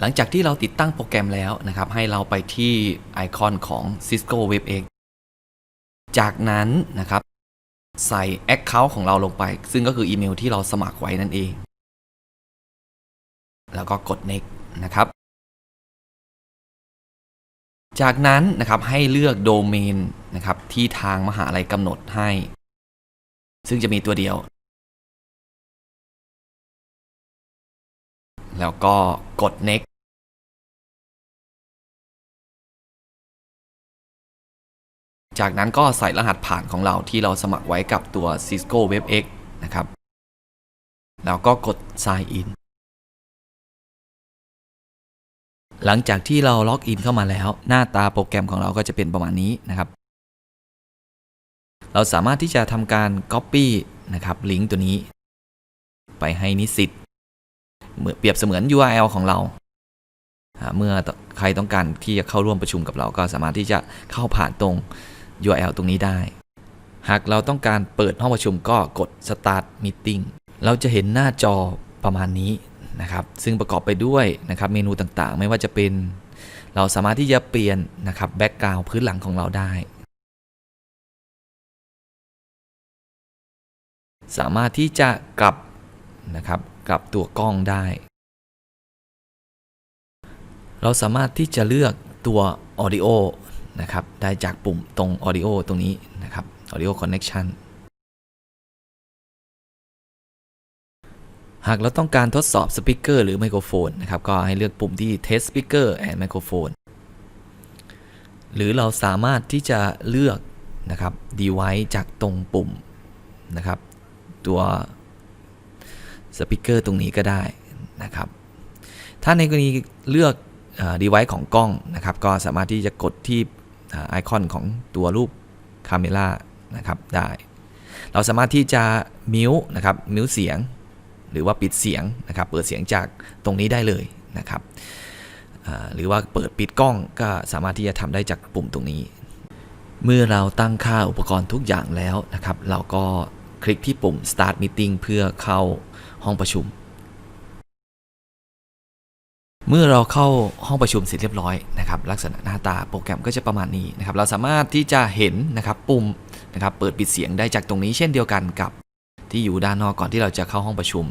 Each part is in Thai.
หลังจากที่เราติดตั้งโปรแกรมแล้วนะครับ ให้เราไปที่ไอคอนของ Cisco WebEx จากนั้นนะครับใส่ Account ของเราลงไป ซึ่งก็คืออีเมลที่เราสมัครไว้นั่นเอง แล้วก็กด next นะครับ จากนั้นนะครับให้เลือกโดเมนนะครับที่ทางมหาลัยกำหนดให้ ซึ่งจะมีตัวเดียว แล้วก็กด next จากนั้นก็ใส่รหัสผ่านของเราที่เราสมัครไว้กับตัว Cisco WebEx นะครับ แล้วก็กด sign in หลังจากที่เราล็อกอินเข้ามาแล้ว หน้าตาโปรแกรมของเราก็จะเป็นประมาณนี้นะครับ เราสามารถที่จะทำการ Copy นะครับลิงก์ตัวนี้ ไปให้นิสิตเหมือนเปรียบเสมือน URL ของเราอ่าเมื่อใครต้องการที่จะเข้าร่วมประชุมกับเราก็สามารถที่จะเข้าผ่านตรง URL ตรงนี้ได้ หากเราต้องการเปิดห้องประชุมก็กด Start Meeting เราจะเห็นหน้าจอประมาณนี้นะครับ ซึ่งประกอบไปด้วยนะครับเมนูต่างๆ ไม่ว่าจะเป็น เราสามารถที่จะเปลี่ยนนะครับแบ็กกราวด์พื้นหลังของเราได้ สามารถที่จะกลับนะครับกลับตัวกล้องได้ เราสามารถที่จะเลือกตัว Audio นะครับ ได้จากปุ่มตรง Audio ตรงนี้นะครับ Audio Connection หากเราต้องการทดสอบสปีกเกอร์หรือไมโครโฟนนะครับ ก็ให้เลือกปุ่มที่ Test Speaker and Microphone หรือเราสามารถที่จะเลือกนะครับ device จากตรงปุ่มนะครับ ตัวสปีกเกอร์ตรงนี้ก็ได้นะครับ ถ้าในกรณีเลือกอ device ของกล้องนะครับ ก็สามารถที่จะกดที่ ไอคอนของตัวรูปคาเมล่านะครับได้ เราสามารถที่จะมิวนะครับมิวเสียง หรือว่าปิดเสียงนะครับเปิดเสียงจากตรงนี้ได้เลยนะครับหรือว่าเปิดปิดกล้องก็สามารถที่จะทำได้จากปุ่มตรงนี้ เมื่อเราตั้งค่าอุปกรณ์ทุกอย่างแล้วนะครับ เราก็คลิกที่ปุ่ม start meeting เพื่อเข้าห้องประชุม เมื่อเราเข้าห้องประชุมเสร็จเรียบร้อยนะครับลักษณะหน้าตาโปรแกรมก็จะประมาณนี้นะครับเราสามารถที่จะเห็นนะครับปุ่มนะครับเปิดปิดเสียงได้จากตรงนี้เช่นเดียวกันกับที่อยู่ด้านนอกก่อนที่เราจะเข้าห้องประชุม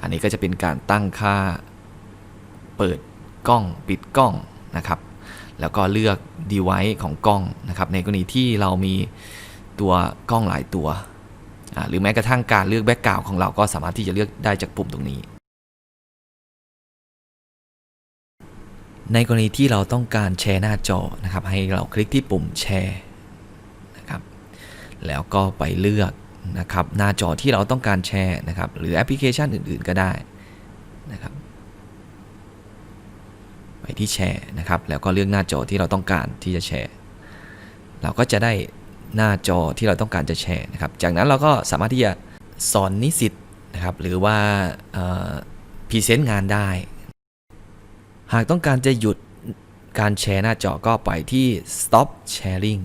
อันนี้ก็จะเป็นการตั้งค่าเปิดกล้องปิดกล้องนะครับ แล้วก็เลือก device ของกล้องนะครับ ในกรณีที่เรามีตัวกล้องหลายตัว หรือแม้กระทั่งการเลือกแบ็กกราวของเราก็สามารถที่จะเลือกได้จากปุ่มตรงนี้ ในกรณีที่เราต้องการแชร์หน้าจอนะครับ ให้เราคลิกที่ปุ่มแชร์นะครับ แล้วก็ไปเลือกนะครับหน้าจอที่เราต้องการแชร์นะครับ หรือแอปพลิเคชันอื่น ๆ ก็ได้นะครับ ไปที่แชร์นะครับ แล้วก็เลือกหน้าจอที่เราต้องการที่จะแชร์ เราก็จะได้หน้าจอที่เราต้องการจะแชร์นะครับ จากนั้นเราก็สามารถที่จะสอนนิสิตนะครับ หรือว่าพรีเซนต์งานได้ หากต้องการจะหยุดการแชร์หน้าจอก็ไปที่ stop sharing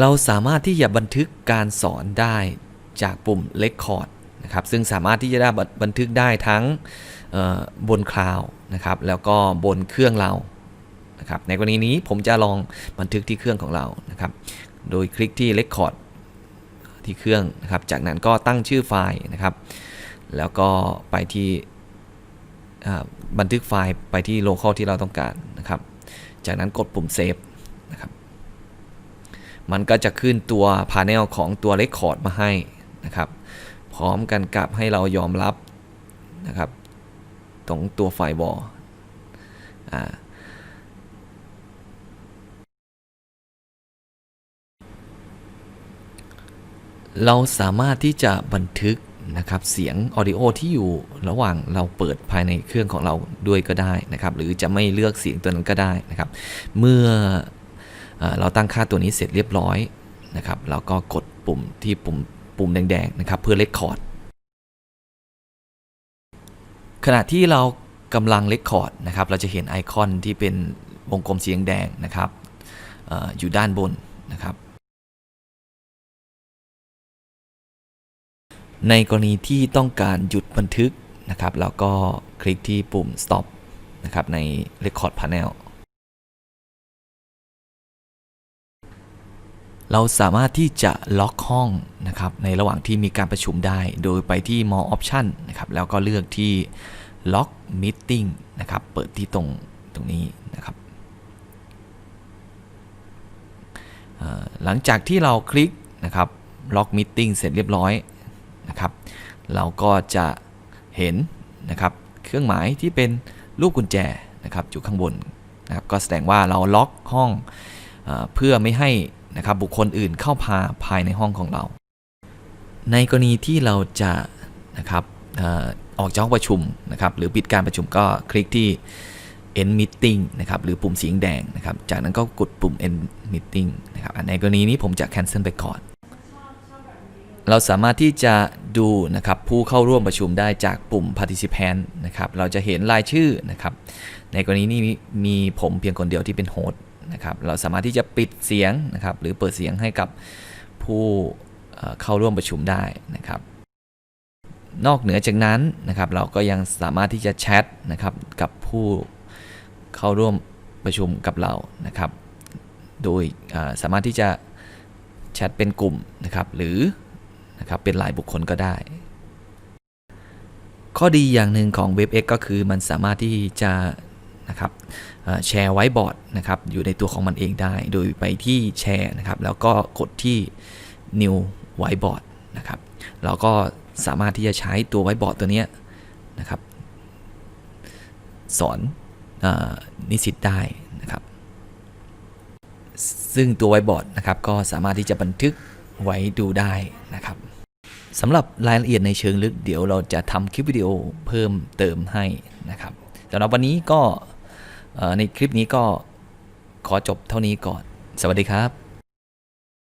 เราสามารถที่จะบันทึกการสอนได้จากปุ่ม record นะครับ ซึ่งสามารถที่จะได้บันทึกได้ทั้งบนคลาวด์นะครับ แล้วก็บนเครื่องเรานะครับ ในกรณีนี้ผมจะลองบันทึกที่เครื่องของเรานะครับ โดยคลิกที่ record ที่เครื่องนะครับ จากนั้นก็ตั้งชื่อไฟล์นะครับ แล้วก็ไปที่บันทึกไฟล์ไปที่ local ที่เราต้องการนะครับ จากนั้นกดปุ่ม save นะครับ มันก็จะขึ้นตัว panel ของตัว record มาให้นะครับ พร้อมกันกับให้เรายอมรับนะครับ ตรงตัวไฟล์วอลเราสามารถที่จะบันทึก นะครับเสียงออดิโอที่อยู่ระหว่างเราเปิดภายในเครื่องของเราด้วยก็ได้นะครับ หรือจะไม่เลือกเสียงตัวนั้นก็ได้นะครับ เมื่อเอเราตั้งค่าตัวนี้เสร็จเรียบร้อยนะครับเราก็กดปุ่มที่ปุ่มปุ่มแดงๆนะครับ เพื่อเลคคอร์ดขณะที่เรากำลังเลคคอร์ดนะครับเราจะเห็นไอคอนที่เป็นวงกลมสีแดงนะครับอออยู่ด้านบนนะครับ ในกรณีที่ต้องการหยุดบันทึกนะครับ แล้วก็คลิกที่ปุ่ม stop นะครับใน record panel เราสามารถที่จะล็อกห้องนะครับในระหว่างที่มีการประชุมได้ โดยไปที่ more option นะครับแล้วก็เลือกที่ lock meeting นะครับเปิดที่ตรงตรงนี้นะครับหลังจากที่เราคลิกนะครับ lock meeting เสร็จเรียบร้อย นะครับ เราก็จะเห็นนะครับเครื่องหมายที่เป็นรูปกุญแจนะครับอยู่ข้างบนนะครับก็แสดงว่าเราล็อกห้องเอเพื่อไม่ให้นะครับบุคคลอื่นเข้าพาภายในห้องของเรา ในกรณีที่เราจะนะครับอออกจากห้องประชุมนะครับหรือปิดการประชุมก็คลิกที่ end meeting นะครับหรือปุ่มสีแดงนะครับจากนั้นก็กดปุ่ม end meeting นะครับในกรณีนี้ผมจะ cancel ไปก่อน เราสามารถที่จะดูนะครับผู้เข้าร่วมประชุมได้จากปุ่ม participant นะครับ เราจะเห็นรายชื่อนะครับ ในกรณีนี้มีผมเพียงคนเดียวที่เป็นโฮสต์นะครับ เราสามารถที่จะปิดเสียงนะครับ หรือเปิดเสียงให้กับผู้เข้าร่วมประชุมได้นะครับ นอกเหนือจากนั้นนะครับ เราก็ยังสามารถที่จะแชทนะครับกับผู้เข้าร่วมประชุมกับเรานะครับ โดยสามารถที่จะแชทเป็นกลุ่มนะครับ หรือ นะครับเป็นรายบุคคลก็ได้ ข้อดีอย่างหนึ่งของ WebX ก็คือมันสามารถที่จะนะครับแชร์ไว้บอร์ดนะครับอยู่ในตัวของมันเองได้ โดยไปที่แชร์นะครับแล้วก็กดที่ New Whiteboard นะครับเราก็สามารถที่จะใช้ตัวไวบอร์ดตัวนี้นะครับสอนอนิสิตได้นะครับ ซึ่งตัวไวบอร์ดนะครับก็สามารถที่จะบันทึกไว้ดูได้นะครับ สำหรับรายละเอียดในเชิงลึกเดี๋ยวเราจะทำคลิปวิดีโอเพิ่มเติมให้นะครับสำหรับวันนี้ก็ในคลิปนี้ก็ขอจบเท่านี้ก่อน สวัสดีครับ